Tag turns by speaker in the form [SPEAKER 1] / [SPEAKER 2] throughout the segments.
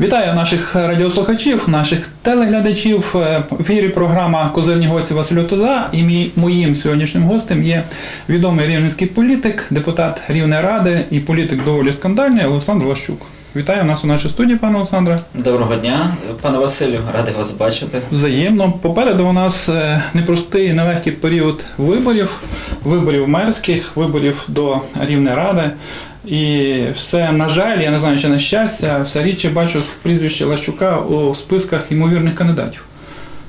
[SPEAKER 1] Вітаю наших радіослухачів, наших телеглядачів. Е, В ефірі програма Козирні гості Василю Туза. І мій, моїм сьогоднішнім гостем є відомий рівненський політик, депутат Рівної ради і політик доволі скандальний Олександр Лащук. Вітаю нас у нашій студії, пане Олександре.
[SPEAKER 2] Доброго дня, пане Василю, радий вас бачити.
[SPEAKER 1] Взаємно. Попереду у нас е, непростий, нелегкий період виборів, виборів мерських, виборів до Рівної ради. І все, на жаль, я не знаю, чи на щастя, все рідше бачу прізвище Лащука у списках ймовірних кандидатів.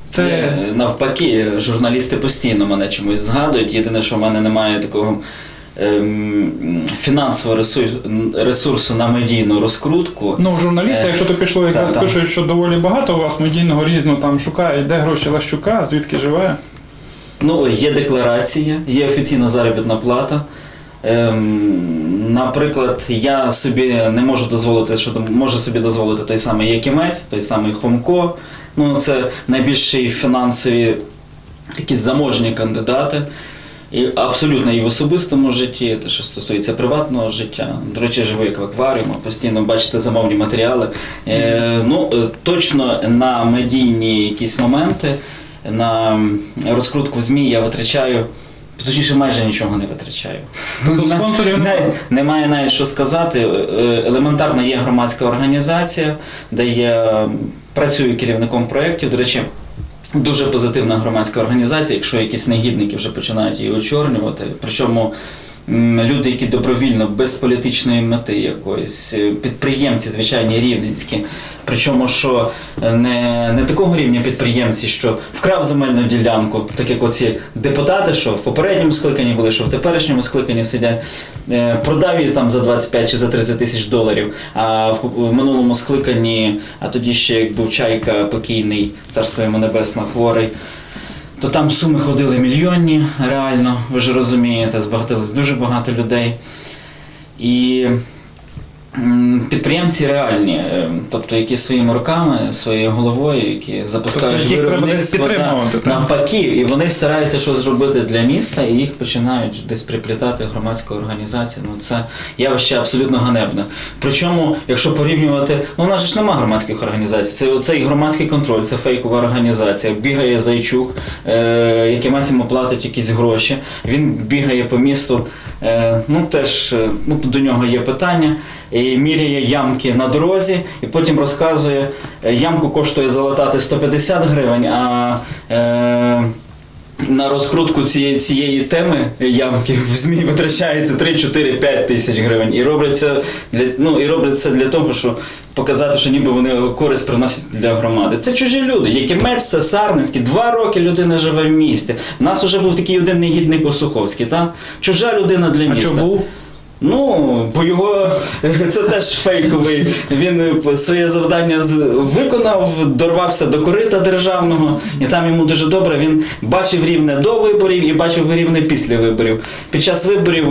[SPEAKER 1] Це
[SPEAKER 2] Е, навпаки, журналісти постійно мене чомусь згадують. Єдине, що в мене немає такого ем, фінансового ресурсу, на медійну розкрутку.
[SPEAKER 1] ну, журналісти,
[SPEAKER 2] Е,
[SPEAKER 1] якщо то пішло, якраз
[SPEAKER 2] та, та.
[SPEAKER 1] пишуть, що доволі багато у вас медійного різного там шукають, де гроші Лащука, звідки живе.
[SPEAKER 2] Ну, є декларація, є офіційна заробітна плата. Ем, наприклад, я собі не можу дозволити, що можу собі дозволити той самий Якимець, той самий Хомко. Ну, це найбільші фінансові такі заможні кандидати. І абсолютно і в особистому житті, те, що стосується приватного життя. До речі, живу як в акваріумі, постійно бачите замовні матеріали. Е, ну, е, точно на медійні якісь моменти, на розкрутку в ЗМІ я витрачаю. Точніше, майже нічого не витрачаю.
[SPEAKER 1] Тобто спонсорів
[SPEAKER 2] не,
[SPEAKER 1] немає?
[SPEAKER 2] немає навіть що сказати. Е, Елементарно є громадська організація, де я працюю керівником проєктів. До речі, дуже позитивна громадська організація, якщо якісь негідники вже починають її очорнювати. Причому люди, які добровільно, без політичної мети якоїсь, е, підприємці, звичайні рівненські. Причому, що е, не, не такого рівня підприємці, що вкрав земельну ділянку, так як оці депутати, що в попередньому скликанні були, що в теперішньому скликанні сидять, е, продав її там за 25 чи за 30 тисяч доларів. А в, в минулому скликанні, а тоді ще як був чайка покійний, царство йому небесно хворий. То там суми ходили мільйонні, реально, ви ж розумієте, збагатилось дуже багато людей. І підприємці реальні, е, тобто які своїми руками, своєю головою, які запускають
[SPEAKER 1] Тобто
[SPEAKER 2] виробництво да, навпаки, і вони стараються щось зробити для міста, і їх починають десь приплітати громадська організація. Ну це явище абсолютно ганебне. Причому, якщо порівнювати, ну у нас же ж немає громадських організацій. Це оцей громадський контроль, це фейкова організація. Бігає Зайчук, е, який максимум платить якісь гроші. Він бігає по місту. Е, ну теж е, ну, до нього є питання. І міряє ямки на дорозі, і потім розказує, е, ямку коштує залатати 150 гривень, а е, на розкрутку цієї, цієї теми ямки в ЗМІ витрачається 3, 4, 5 тисяч гривень. І роблять це для, ну, і роблять це для того, щоб показати, що ніби вони користь приносять для громади. Це чужі люди. Якимець, це Сарненський. Два роки людина живе в місті. У нас вже був такий один негідник Осуховський, так? Чужа людина для
[SPEAKER 1] А
[SPEAKER 2] міста.
[SPEAKER 1] що був?
[SPEAKER 2] Ну, бо його це теж фейковий. Він е, своє завдання виконав, дорвався до корита державного, і там йому дуже добре. Він бачив рівне до виборів і бачив рівне після виборів. Під час виборів.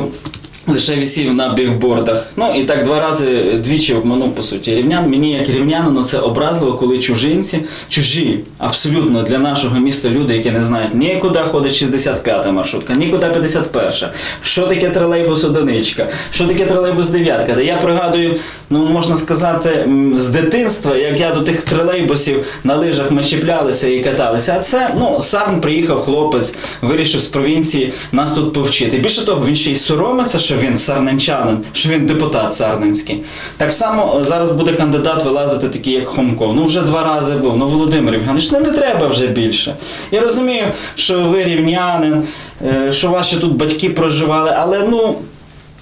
[SPEAKER 2] Лише висів на бігбордах. Ну і так два рази двічі обманув по суті рівнян. Мені як рівнянину це образливо, коли чужинці, чужі, абсолютно для нашого міста люди, які не знають ні куди ходить 65-та маршрутка, ні куди 51-ша. Що таке тролейбус одиничка, що таке тролейбус дев'ятка. Та я пригадую, ну можна сказати, з дитинства, як я до тих тролейбусів на лижах ми чіплялися і каталися. А це ну сам приїхав хлопець, вирішив з провінції нас тут повчити. Більше того, він ще й соромиться, що він сарненчанин, що він депутат сарненський. Так само е, зараз буде кандидат вилазити такий, як Хомко. Ну вже два рази був. Ну Володимир Євгенович, ну не треба вже більше. Я розумію, що ви рівнянин, е, що ваші тут батьки проживали, але ну.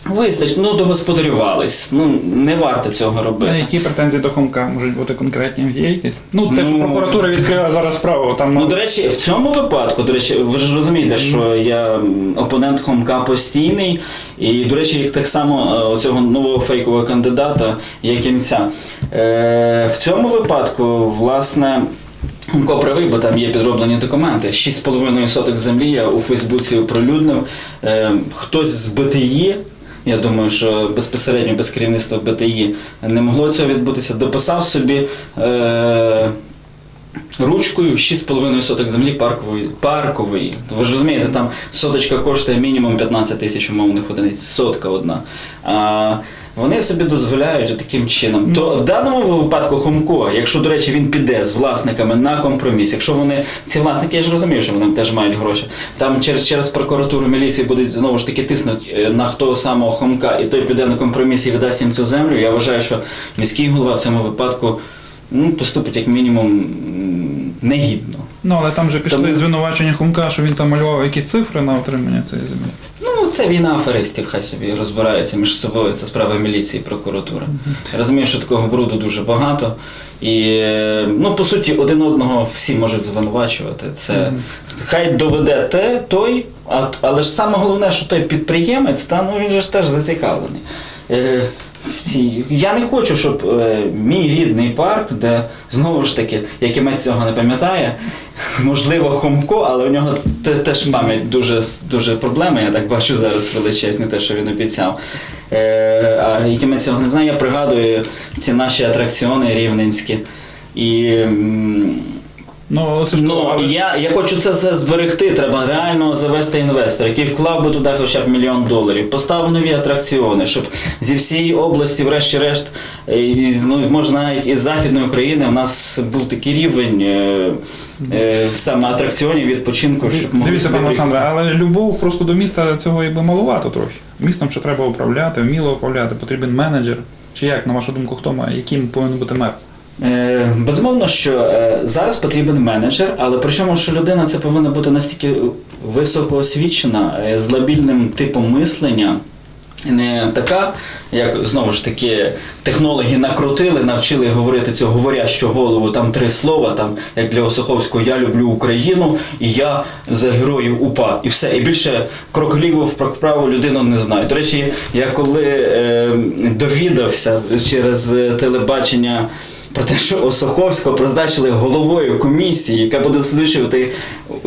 [SPEAKER 2] Вистач, ну догосподарювались. Ну не варто цього
[SPEAKER 1] А
[SPEAKER 2] робити.
[SPEAKER 1] Які претензії до Хомка можуть бути конкретні? Є якісь? Ну, те, що
[SPEAKER 2] Ну,
[SPEAKER 1] прокуратура відкрила зараз справу, там
[SPEAKER 2] Ну, до речі, в цьому випадку, до речі, ви ж розумієте, що я опонент Хомка постійний, і, до речі, як так само е, цього нового фейкового кандидата Якимця. Е, в цьому випадку, власне. Хомко правий, бо там є підроблені документи. 6,5 соток землі я у Фейсбуці оприлюднив. Е, хтось з БТІ, я думаю, що безпосередньо без керівництва БТІ не могло цього відбутися, дописав собі. Е, ручкою 6,5 соток землі паркової. паркової. Ви ж розумієте, там соточка коштує мінімум 15 тисяч умовних одиниць, сотка одна. А вони собі дозволяють таким чином. То в даному випадку Хомко, якщо, до речі, він піде з власниками на компроміс, якщо вони, ці власники, я ж розумію, що вони теж мають гроші, там через, через прокуратуру міліції будуть знову ж таки тиснути е, на того самого Хомка, і той піде на компроміс і віддасть їм цю землю. Я вважаю, що міський голова в цьому випадку ну, поступить як мінімум негідно.
[SPEAKER 1] Ну, але там вже пішли
[SPEAKER 2] Тому-
[SPEAKER 1] звинувачення Хумка, що він там малював якісь цифри на отримання цієї землі.
[SPEAKER 2] Ну, це війна аферистів, хай собі розбираються між собою. Це справа міліції і прокуратури. Я розумію, що такого бруду дуже багато. І е, ну, по суті, один одного всі можуть звинувачувати. Це хай доведе те, той, але ж саме головне, що той підприємець, та, ну, він же ж теж зацікавлений. В. Я не хочу, щоб е, мій рідний парк, де знову ж таки, Якимець цього не пам'ятає, можливо, Хомко, але у нього теж пам'ять дуже, дуже проблеми, я так бачу зараз величезні, те, що він обіцяв. Е, а Якимець цього не знає, я пригадую ці наші атракціони рівненські. І
[SPEAKER 1] Ну,
[SPEAKER 2] Ну,
[SPEAKER 1] але
[SPEAKER 2] я, я хочу це все зберегти. Треба реально завести інвестора, який вклав би туди хоча б мільйон доларів, поставив нові атракціони, щоб зі всієї області, врешті-решт, е, ну, можна навіть із Західної України, у нас був такий рівень е, е, саме атракціонів відпочинку, щоб могли
[SPEAKER 1] Дивіться, пане Олександре, але любов просто до міста цього якби малувато трохи. Містом ще треба управляти, вміло управляти, потрібен менеджер. Чи як, на вашу думку, хто має, яким повинен бути мер?
[SPEAKER 2] Е, Безумовно, що е, зараз потрібен менеджер, але причому, що людина це повинна бути настільки високоосвічена, е, з лабільним типом мислення. Не така, як знову ж таки технологи накрутили, навчили говорити цю говорящу голову, там три слова, там як для Осуховського Я люблю Україну і я за героїв УПА. І все. І більше крок кроколіву вправо людину не знаю. До речі, я коли е, довідався через телебачення. Про те, що Осоховського призначили головою комісії, яка буде досліджувати е,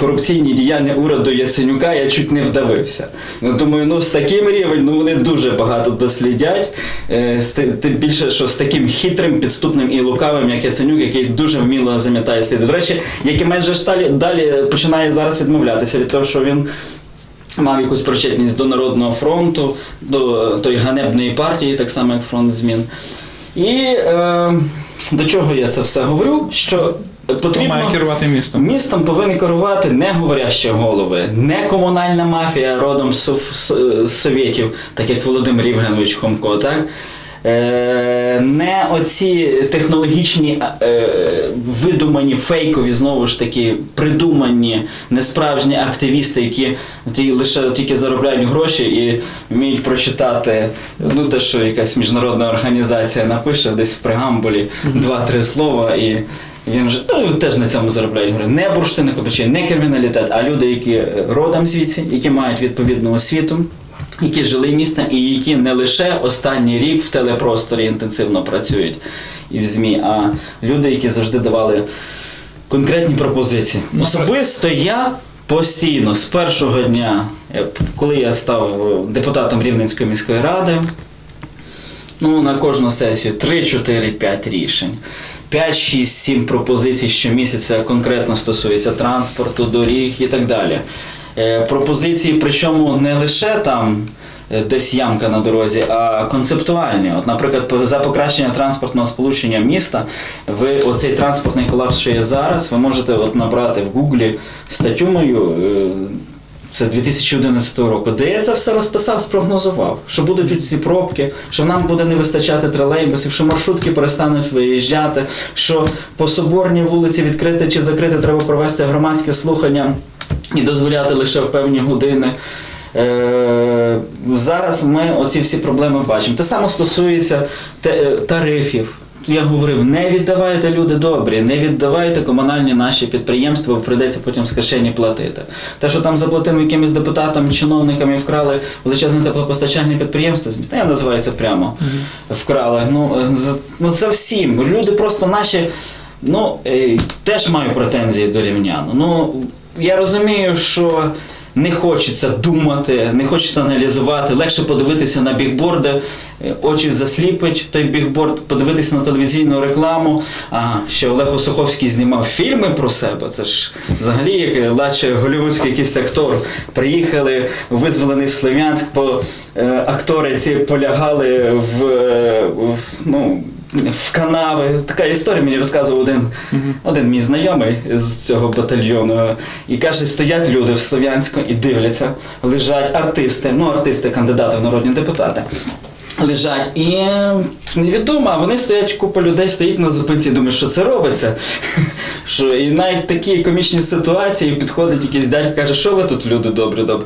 [SPEAKER 2] корупційні діяння уряду Яценюка, я чуть не вдавився. Ну, думаю, ну з таким рівень ну, вони дуже багато дослідять. Е, тим більше, що з таким хитрим, підступним і лукавим, як Яценюк, який дуже вміло замітає сліди. До речі, який менше ж далі, далі починає зараз відмовлятися від того, що він. Мав якусь причетність до Народного фронту, до е, тої ганебної партії, так само як фронт змін. І е, до чого я це все говорю? Що потрібно
[SPEAKER 1] має керувати містом?
[SPEAKER 2] містом повинні керувати не говорящі голови, не комунальна мафія родом з, з- з совєтів, так як Володимир Євгенович Хомко, так? Е, не оці технологічні е, видумані, фейкові, знову ж таки, придумані, несправжні активісти, які лише тільки заробляють гроші і вміють прочитати ну, те, що якась міжнародна організація напише десь в преамбулі два-три слова і. Він ж ну, теж на цьому заробляють гроші. Не бурштинокопачі, не криміналітет, а люди, які родом звідси, які мають відповідну освіту, які жили містом і які не лише останній рік в телепросторі інтенсивно працюють і в ЗМІ, а люди, які завжди давали конкретні пропозиції.
[SPEAKER 1] Ну,
[SPEAKER 2] Особисто я постійно з першого дня, коли я став депутатом Рівненської міської ради, Ну, на кожну сесію 3, 4, 5 рішень. 5, 6, 7 пропозицій щомісяця конкретно стосується транспорту, доріг і так далі. Е, пропозиції, причому не лише там е, десь ямка на дорозі, а концептуальні. От, наприклад, за покращення транспортного сполучення міста, ви оцей транспортний колапс, що є зараз, ви можете от набрати в Гуглі статтю мою. е, це 2011 року, де я це все розписав, спрогнозував, що будуть ці пробки, що нам буде не вистачати тролейбусів, що маршрутки перестануть виїжджати, що по соборній вулиці відкрити чи закрити треба провести громадське слухання і дозволяти лише в певні години. Е, зараз ми оці всі проблеми бачимо. Те саме стосується е, тарифів. Я говорив, не віддавайте люди добрі, не віддавайте комунальні наші підприємства, бо прийдеться потім з кишені платити. Те, що там заплатили якимось депутатам, чиновникам і вкрали величезне теплопостачальне підприємство я називаю це прямо вкрали. Ну, ну це всім. Люди просто наші, ну, е, теж маю претензії до рівнян. Ну, я розумію, що не хочеться думати, не хочеться аналізувати, легше подивитися на бікборди е, очі засліпить той бігборд, подивитися на телевізійну рекламу. А ще Олег Осуховський знімав фільми про себе. Це ж взагалі як наче голівудський якийсь актор. Приїхали визволений Слов'янськ, бо е, актори ці полягали в, е, в ну. В канави. Така історія мені розказував один, один мій знайомий з цього батальйону. І каже, стоять люди в Слов'янську і дивляться, лежать артисти, ну артисти, кандидати в народні депутати. Лежать і невідомо, а вони стоять, купа людей стоїть на зупинці, думають, що це робиться. Що, і навіть такі комічні ситуації підходить якийсь дядько, каже, що ви тут, люди добрі, добрі.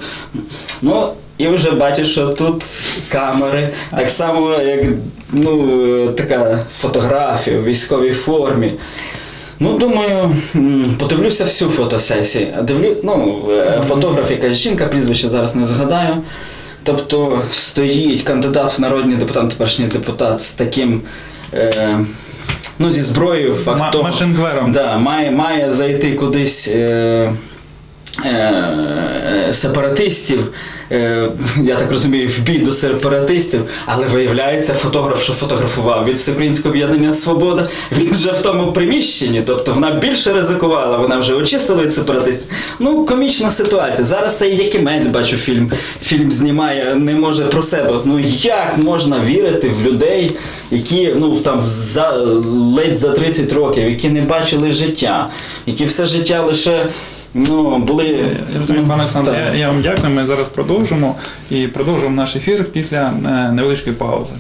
[SPEAKER 2] Ну, і вже бачиш, що тут камери, так само, як ну, така фотографія у військовій формі. Ну, думаю, подивлюся всю фотосесію. Дивлю, ну, е, фотограф, якась жінка, прізвище зараз не згадаю. Тобто стоїть кандидат в народні депутати, теперішній депутат з таким. Е, ну, зі зброєю, факт
[SPEAKER 1] Ма-
[SPEAKER 2] того.
[SPEAKER 1] машинквером.
[SPEAKER 2] Да, має, має зайти кудись. Е, е, Сепаратистів, я так розумію, в бій до сепаратистів, але виявляється, фотограф, що фотографував від Всеукраїнського об'єднання Свобода, він вже в тому приміщенні, тобто вона більше ризикувала, вона вже очистила від сепаратистів. Ну, комічна ситуація. Зараз цей Якимець, бачу, фільм, фільм знімає, не може про себе. Ну як можна вірити в людей, які ну там за ледь за 30 років, які не бачили життя, які все життя лише. Ну, були.
[SPEAKER 1] Я розумію, пане Олександр, я, я вам дякую. Ми зараз продовжимо і продовжимо наш ефір після е, невеличкої паузи.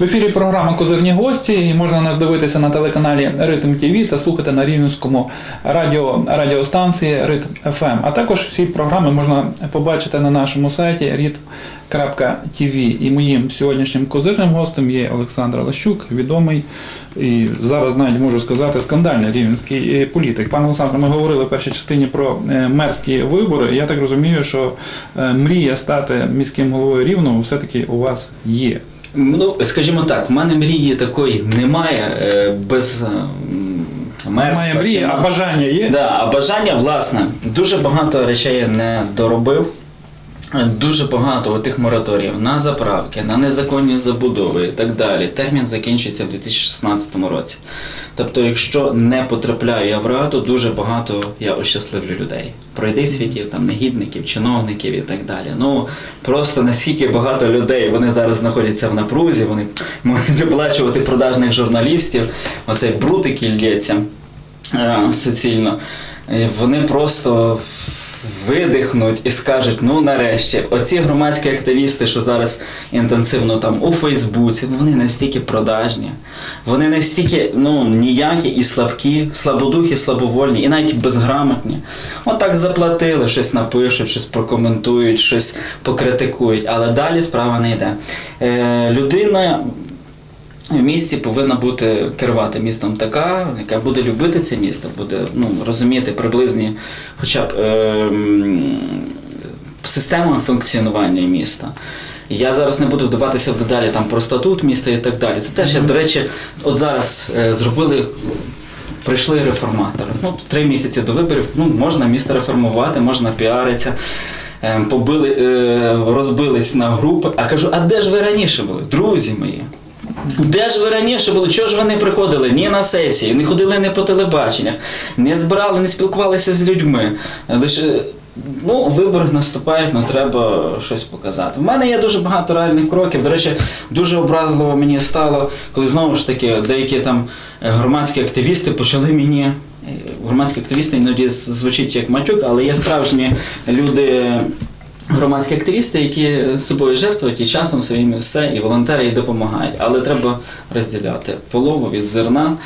[SPEAKER 1] В ефірі програма Козирні гості. І можна нас дивитися на телеканалі Ритм ТВ та слухати на Рівненському радіо, радіостанції Ритм ФМ. А також всі програми можна побачити на нашому сайті rit.tv. І моїм сьогоднішнім козирним гостем є Олександр Лащук, відомий і зараз навіть можу сказати скандальний рівненський е, політик. Пане Олександре, ми говорили в першій частині про е, мерські вибори. Я так розумію, що е, мрія стати міським головою рівного все-таки у вас є.
[SPEAKER 2] Ну, скажімо так, в мене мрії такої немає е, без е, мерства.
[SPEAKER 1] Немає мрії, а бажання є.
[SPEAKER 2] Да, а бажання, власне, дуже багато речей я не доробив. Дуже багато тих мораторіїв на заправки, на незаконні забудови і так далі. Термін закінчиться в 2016 році. Тобто, якщо не потрапляю я в раду, дуже багато я ощасливлю людей. Пройди світів, там негідників, чиновників і так далі. Ну просто наскільки багато людей вони зараз знаходяться в напрузі, вони можуть оплачувати продажних журналістів. Оцей бруд, який лється е, суцільно. Вони просто видихнуть і скажуть: ну нарешті, оці громадські активісти, що зараз інтенсивно там у Фейсбуці, вони настільки продажні, вони настільки ну, ніякі і слабкі, слабодухі, слабовольні, і навіть безграмотні. Отак заплатили, щось напишуть, щось прокоментують, щось покритикують, але далі справа не йде. Е, людина в місті повинна бути керувати містом така, яка буде любити це місто, буде ну, розуміти приблизні, хоча б е, систему функціонування міста. Я зараз не буду вдаватися в деталі там про статут міста і так далі. Це теж, я, до речі, от зараз е, зробили. Прийшли реформатори. Ну, три місяці до виборів. Ну, можна місто реформувати, можна піаритися. Е, Побили, е, розбились на групи. А кажу, а де ж ви раніше були? Друзі мої. Де ж ви раніше були? Чого ж ви не приходили ні на сесії, не ходили не по телебаченнях, не збирали, не спілкувалися з людьми. Лише ну, вибори наступають, ну треба щось показати. У мене є дуже багато реальних кроків. До речі, дуже образливо мені стало, коли знову ж таки деякі там громадські активісти почали мені. е, Громадські активісти іноді звучить як матюк, але є справжні люди. Громадські активісти, які собою жертвують і часом своїм все, і волонтери і допомагають. Але треба розділяти полову від зерна.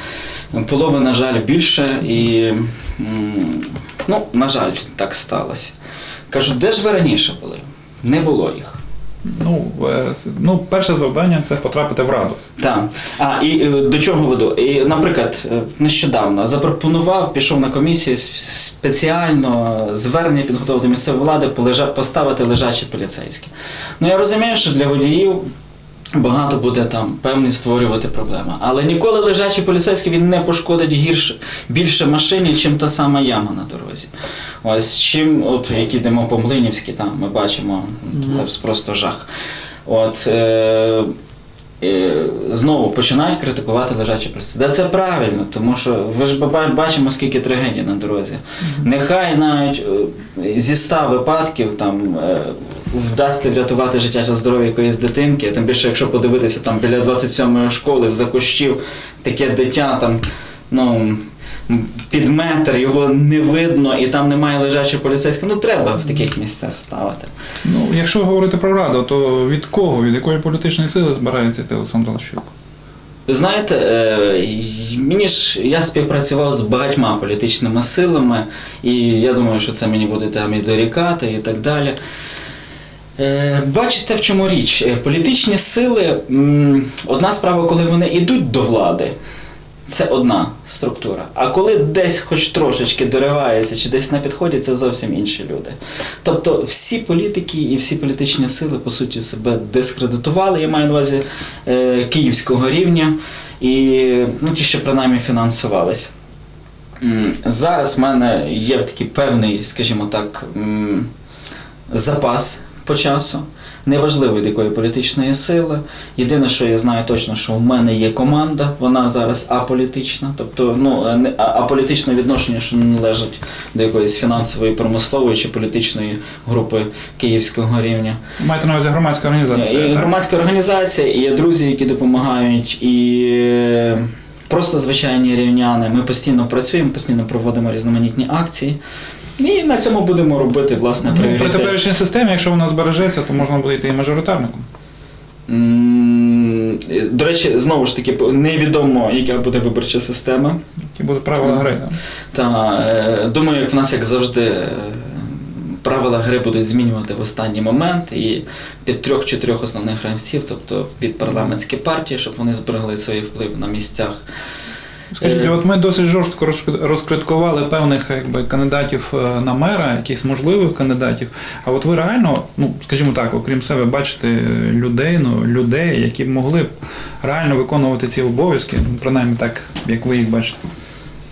[SPEAKER 2] Полови, на жаль, більше, і ну, на жаль, так сталося. Кажу, де ж ви раніше були? Не було їх.
[SPEAKER 1] Ну, е, ну, перше завдання це потрапити в раду.
[SPEAKER 2] Так. А і е, до чого веду? І, наприклад, е, нещодавно запропонував, пішов на комісію спеціально звернення підготовити місцевої влади поставити лежачі поліцейські. Ну я розумію, що для водіїв. Багато буде там певні створювати проблеми. Але ніколи лежачий поліцейський він не пошкодить гірше більше машині, чим та сама яма на дорозі. Ось чим, от як ідемо по Млинівській, там ми бачимо, це просто жах. От е, е, знову починають критикувати лежачі поліцейські. Да це правильно, тому що ви ж бачимо, скільки трагедій на дорозі. Нехай навіть е, зі ста випадків там е, вдасться врятувати життя та здоров'я якоїсь дитинки. Тим більше, якщо подивитися там біля 27-ї школи за кущів таке дитя там, ну. Під метр його не видно і там немає лежачого поліцейського. Ну треба в таких місцях ставити.
[SPEAKER 1] Ну, якщо говорити про раду, то від кого, від якої політичної сили збирається йти Олександр Лащук?
[SPEAKER 2] Ви знаєте, е, мені ж я співпрацював з багатьма політичними силами, і я думаю, що це мені буде там і дорікати, і так далі. Е, Бачите, в чому річ? Е, Політичні сили, одна справа, коли вони йдуть до влади, це одна структура. А коли десь хоч трошечки доривається чи десь на підході, це зовсім інші люди. Тобто всі політики і всі політичні сили, по суті, себе дискредитували, я маю на увазі е, київського рівня, і ну, ті, що принаймні фінансувалися. Зараз в мене є такий певний, скажімо так, запас по часу. Неважливо від якої політичної сили. Єдине, що я знаю точно, що в мене є команда, вона зараз аполітична, тобто ну, а- аполітичне відношення, що не належить до якоїсь фінансової, промислової чи політичної групи київського рівня.
[SPEAKER 1] Маєте на увазі громадська організація?
[SPEAKER 2] І
[SPEAKER 1] так?
[SPEAKER 2] громадська організація, і є друзі, які допомагають, і е, просто звичайні рівняни. Ми постійно працюємо, постійно проводимо різноманітні акції. І на цьому будемо робити власне
[SPEAKER 1] Ну, при теперішній системі, якщо вона збережеться, то можна буде йти і мажоритарником.
[SPEAKER 2] До речі, знову ж таки, невідомо, яка буде виборча система.
[SPEAKER 1] Які будуть правила гри.
[SPEAKER 2] Та е, думаю, як в нас, як завжди, е, правила гри будуть змінювати в останній момент і під трьох-чотирьох основних гравців, тобто під парламентські партії, щоб вони зберегли свій вплив на місцях.
[SPEAKER 1] Скажіть,
[SPEAKER 2] Е,
[SPEAKER 1] от ми досить жорстко розкрит- розкриткували певних якби, кандидатів е, на мера, якихось можливих кандидатів. А от ви реально, ну скажімо так, окрім себе, бачите людей, ну людей, які б могли б реально виконувати ці обов'язки, ну, принаймні так, як ви їх бачите.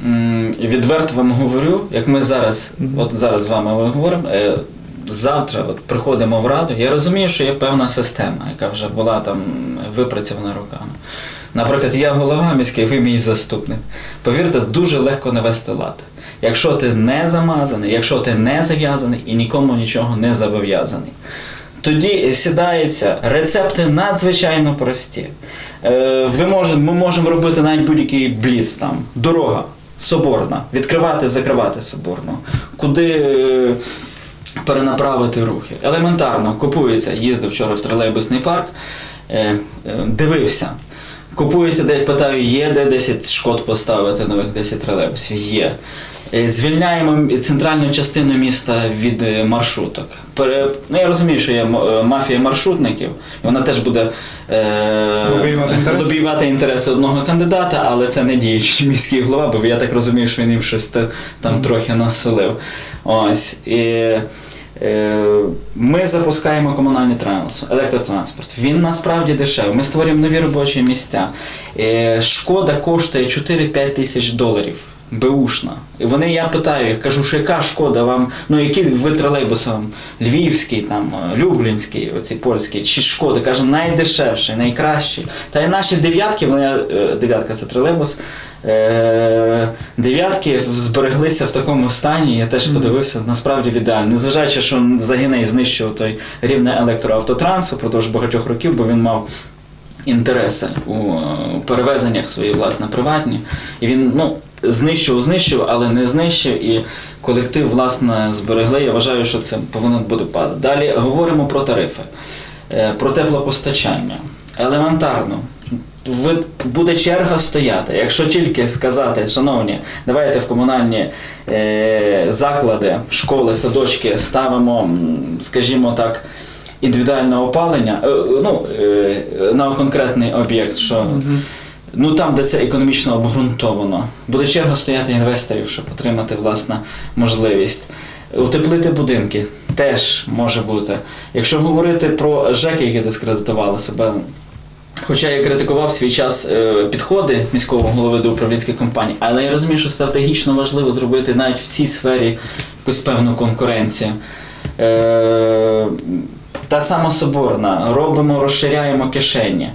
[SPEAKER 2] М, Відверто вам говорю, як ми зараз, от зараз з вами говоримо. е, Завтра от приходимо в раду. Я розумію, що є певна система, яка вже була там випрацьована роками. Наприклад, я голова міський, ви мій заступник. Повірте, дуже легко навести лад. Якщо ти не замазаний, якщо ти не зав'язаний і нікому нічого не зобов'язаний. Тоді сідається рецепти надзвичайно прості. Е, ви може, ми можемо робити навіть будь-який бліц там, дорога соборна, відкривати, закривати соборну, куди е, перенаправити рухи. Елементарно купується, їздив вчора в тролейбусний парк, е, дивився. Купується, де питаю, є де 10 шкод поставити, нових 10 тролейбусів? Є. Е, Звільняємо центральну частину міста від е, маршруток. Ну, я розумію, що є е, мафія маршрутників, і вона теж буде е...
[SPEAKER 1] Лобіювати інтереси?
[SPEAKER 2] одного кандидата, але це не діючий міський голова, бо я так розумію, що він їм щось там трохи насолив. Ось. І, ми запускаємо комунальний транс, електротранспорт. Він насправді дешевий. Ми створюємо нові робочі місця. Е, шкода коштує 4-5 тисяч доларів. Беушна. І вони, я питаю їх, кажу, що яка шкода вам, ну які ви тролейбусом, Львівський, там, е, Люблінський, оці польські, чи шкода, каже, найдешевший, найкращий. Та й наші дев'ятки, вони, е, дев'ятка це тролейбус, е, дев'ятки збереглися в такому стані, я теж подивився, насправді в ідеалі. Незважаючи, що загине і знищив той рівне електроавтотрансу впродовж багатьох років, бо він мав інтереси у е, перевезеннях свої, власне, приватні. І він ну, знищив, знищив, але не знищив. І колектив, власне, зберегли. Я вважаю, що це повинно бути падати. Далі говоримо про тарифи, Е, про теплопостачання. Елементарно. Буде черга стояти. Якщо тільки сказати, шановні, давайте в комунальні е, заклади, школи, садочки ставимо, скажімо так, індивідуальне опалення, е, ну, е, на конкретний об'єкт, що ну, там, де це економічно обґрунтовано, буде черга стояти інвесторів, щоб отримати власне можливість. Утеплити будинки теж може бути. Якщо говорити про ЖЕКи, які дискредитували себе, Хоча я критикував свій час е, підходи міського голови до управлінських компаній, але я розумію, що стратегічно важливо зробити навіть в цій сфері якусь певну конкуренцію. Та сама соборна, робимо, розширяємо кишені.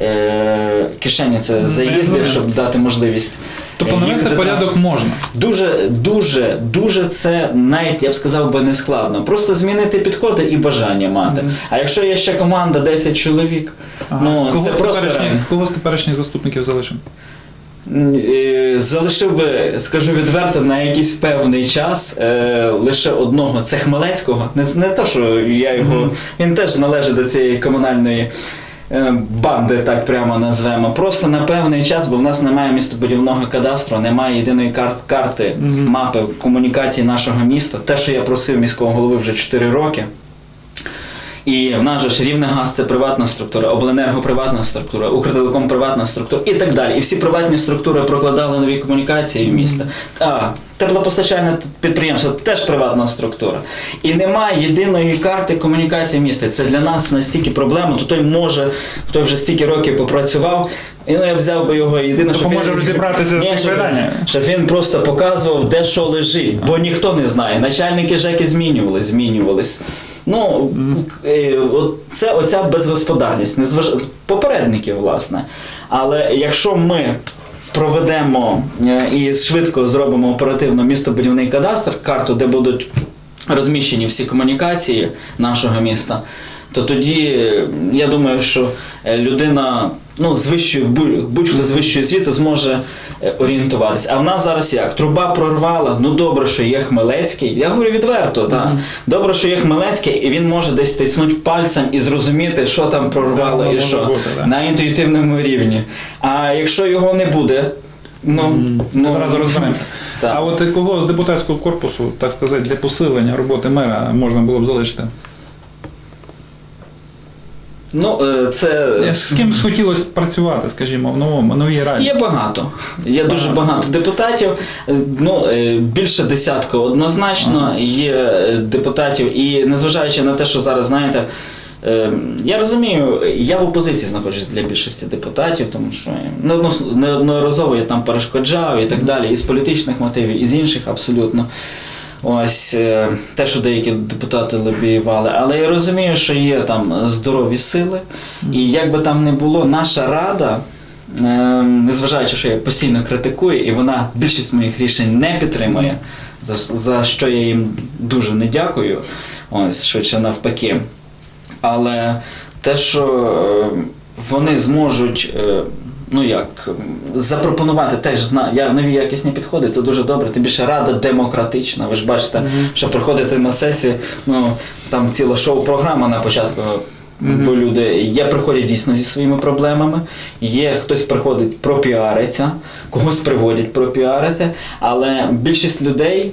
[SPEAKER 2] Е, кишені це заїзди, щоб дати можливість.
[SPEAKER 1] Тобто
[SPEAKER 2] е,
[SPEAKER 1] навести порядок можна.
[SPEAKER 2] Дуже, дуже, дуже це навіть я б сказав би не складно. Просто змінити підходи і бажання мати.
[SPEAKER 1] Мгм.
[SPEAKER 2] А якщо є ще команда 10 чоловік, ну
[SPEAKER 1] кого,
[SPEAKER 2] це
[SPEAKER 1] з
[SPEAKER 2] просто
[SPEAKER 1] кого з теперішніх заступників залишимо?
[SPEAKER 2] Е, Залишив би, скажу відверто, на якийсь певний час е, лише одного. Це Хмелецького. Не, не те, що я його.
[SPEAKER 1] Мгм.
[SPEAKER 2] Він теж належить до цієї комунальної е, банди, так прямо назвемо. Просто на певний час, бо в нас немає містобудівного кадастру, немає єдиної карт, карти,
[SPEAKER 1] Мгм.
[SPEAKER 2] мапи комунікації нашого міста. Те, що я просив міського голови вже 4 роки. І в нас же ж Рівнегаз це приватна структура, обленерго приватна структура, Укртелеком приватна структура і так далі. І всі приватні структури прокладали нові комунікації в місто. А теплопостачальне підприємство теж приватна структура. І немає єдиної карти комунікації міста. Це для нас настільки проблема, то той може, хто вже стільки років попрацював. І ну я взяв би його єдине, щоб
[SPEAKER 1] Допоможе
[SPEAKER 2] він,
[SPEAKER 1] розібратися з
[SPEAKER 2] щоб, щоб він просто показував, де що лежить, бо ніхто не знає. Начальники ЖЕКи змінювались, змінювались. Ну, е, це оця безгосподарність, незваж... попередників, власне. Але якщо ми проведемо е, і швидко зробимо оперативно містобудівний кадастр, карту, де будуть розміщені всі комунікації нашого міста, то тоді я думаю, що е, людина ну, з вищою, будь- будь-хто з вищої освіти зможе е, орієнтуватись. А в нас зараз як? Труба прорвала, ну добре, що є Хмелецький. Я говорю відверто, так.
[SPEAKER 1] Мгм.
[SPEAKER 2] Добре, що є Хмелецький, і він може десь тицнути пальцем і зрозуміти, що там прорвало
[SPEAKER 1] Так,
[SPEAKER 2] і що
[SPEAKER 1] бути, да.
[SPEAKER 2] на інтуїтивному рівні. А якщо його не буде, ну,
[SPEAKER 1] Мгм.
[SPEAKER 2] ну
[SPEAKER 1] Зразу розберемося. А от кого з депутатського корпусу, так сказати, для посилення роботи мера можна було б залишити?
[SPEAKER 2] Ну, е, це
[SPEAKER 1] З ким схотілося працювати, скажімо, в новому, новій раді?
[SPEAKER 2] Є багато. Є дуже
[SPEAKER 1] Багато.
[SPEAKER 2] багато депутатів. Е, Ну, е, більше десятка однозначно
[SPEAKER 1] Ага.
[SPEAKER 2] є е, депутатів. І незважаючи на те, що зараз знаєте. е, Я розумію, я в опозиції знаходжусь для більшості депутатів, тому що неодноразово я там перешкоджав і так далі, і з політичних мотивів, і з інших абсолютно. Ось е, те, що деякі депутати лобіювали. Але я розумію, що є там здорові сили, і як би там не було, наша рада. Е, Незважаючи, що я постійно критикую, і вона більшість моїх рішень не підтримує, за, за що я їм дуже не дякую, ось швидше навпаки. Але те, що е, вони зможуть. Ну як запропонувати теж на нові якісні підходи, це дуже добре. Тим більше рада демократична. Ви ж бачите,
[SPEAKER 1] Мгм.
[SPEAKER 2] що приходите на сесії, ну там ціла шоу-програма на початку.
[SPEAKER 1] Мгм.
[SPEAKER 2] Бо люди є, приходять дійсно зі своїми проблемами, є хтось приходить пропіариться, когось приводять пропіарити, але більшість людей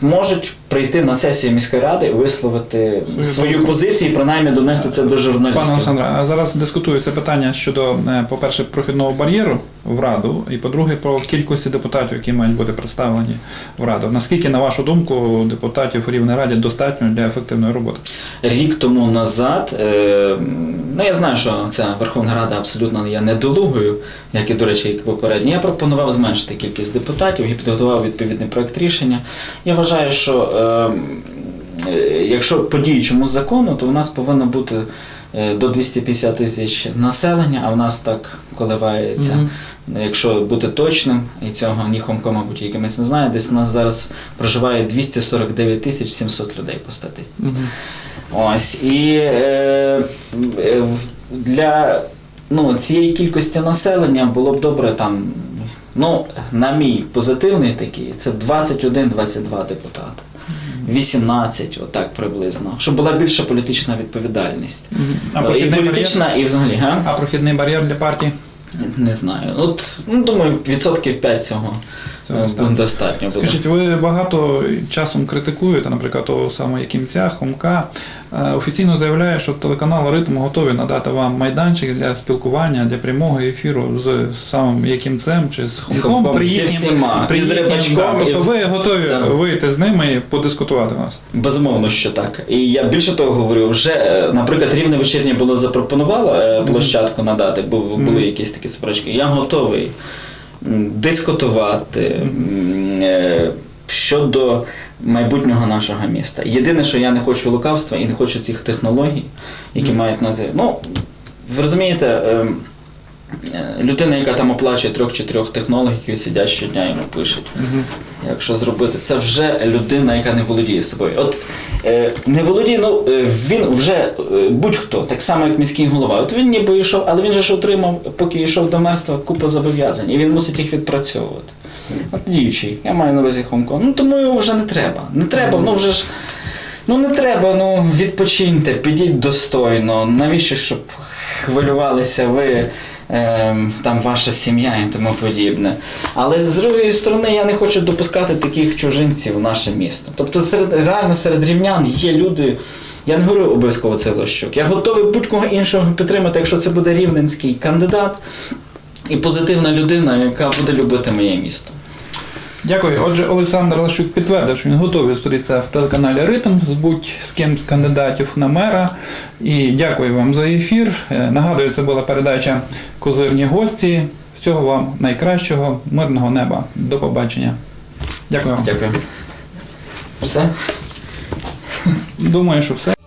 [SPEAKER 2] можуть прийти на сесію міської ради висловити
[SPEAKER 1] Свою
[SPEAKER 2] свою, позицію і принаймні донести це до журналістів.
[SPEAKER 1] Пане Олександре, а зараз дискутується питання щодо, е, по-перше, прохідного бар'єру в Раду, і по-друге, про кількості депутатів, які мають бути представлені в Раду. Наскільки, на вашу думку, депутатів у Рівній Раді достатньо для ефективної роботи?
[SPEAKER 2] Рік тому назад, е, ну я знаю, що ця Верховна Рада абсолютно є недолугою, як і, до речі, як попередні. Я пропонував зменшити кількість депутатів і підготував відповідний проект рішення. Я вважаю, що е, якщо по діючому закону, то в нас повинно бути е, до 250 тисяч населення, а в нас так коливається.
[SPEAKER 1] Мгм.
[SPEAKER 2] Якщо бути точним, і цього ні Хомко, мабуть, якимось не знає, десь у нас зараз проживає 249 тисяч 700 людей по статистиці.
[SPEAKER 1] Мгм.
[SPEAKER 2] Ось і е, е, для ну, цієї кількості населення було б добре там. Ну, на мій позитивний такий, це 21-22 депутати. 18, отак приблизно. Щоб була більша політична відповідальність.
[SPEAKER 1] А
[SPEAKER 2] і
[SPEAKER 1] політична, бар'єр?
[SPEAKER 2] і взагалі, га?
[SPEAKER 1] А прохідний бар'єр для партії?
[SPEAKER 2] Не знаю. От, ну, думаю, відсотків 5 цього, е,
[SPEAKER 1] достатньо.
[SPEAKER 2] достатньо буде.
[SPEAKER 1] Скажіть, ви багато часом критикуєте, наприклад, того самого Якимця, Хомка. е, офіційно заявляє, що телеканал Ритм готові надати вам майданчик для спілкування, для прямого ефіру з самим якимцем чи з Хомком.
[SPEAKER 2] Хомком,
[SPEAKER 1] при
[SPEAKER 2] всіма,
[SPEAKER 1] при
[SPEAKER 2] і з
[SPEAKER 1] да. Тобто ви готові
[SPEAKER 2] Да.
[SPEAKER 1] вийти з ними і подискутувати у нас.
[SPEAKER 2] Безумовно, що так. І я більше того говорю, вже, е, наприклад, рівне вечірнє було запропонувало е, площадку надати, бо були якісь такі суперечки. Я готовий дискутувати е, щодо майбутнього нашого міста. Єдине, що я не хочу лукавства і не хочу цих технологій, які мають назив. Ну, ви розумієте. е, е, Людина, яка там оплачує трьох чи трьох технологів, сидять щодня йому пишуть. Якщо зробити, це вже людина, яка не володіє собою. От е, не володіє, ну е, він вже е, будь-хто, так само як міський голова. От він ніби йшов, але він же ж отримав, поки йшов до мерства, купу зобов'язань, і він мусить їх відпрацьовувати. От діючий, я маю на увазі Хомко. Ну тому його вже не треба. Не треба, ну вже ж. Ну не треба, ну відпочиньте, підіть достойно. Навіщо, щоб хвилювалися ви, там ваша сім'я і тому подібне. Але з іншої сторони, я не хочу допускати таких чужинців в наше місто. Тобто, серед реально серед рівнян є люди. Я не говорю обов'язково це Лощук. Я готовий будь-кого іншого підтримати, якщо це буде рівненський кандидат і позитивна людина, яка буде любити моє місто.
[SPEAKER 1] Дякую. Отже, Олександр Лащук підтвердив, що він готовий зустрітися в телеканалі Ритм з будь з ким з кандидатів на мера. І дякую вам за ефір. Е, Нагадую, це була передача Козирні гості. Всього вам найкращого, мирного неба. До побачення. Дякую вам.
[SPEAKER 2] Дякую. Все?
[SPEAKER 1] Думаю, що все.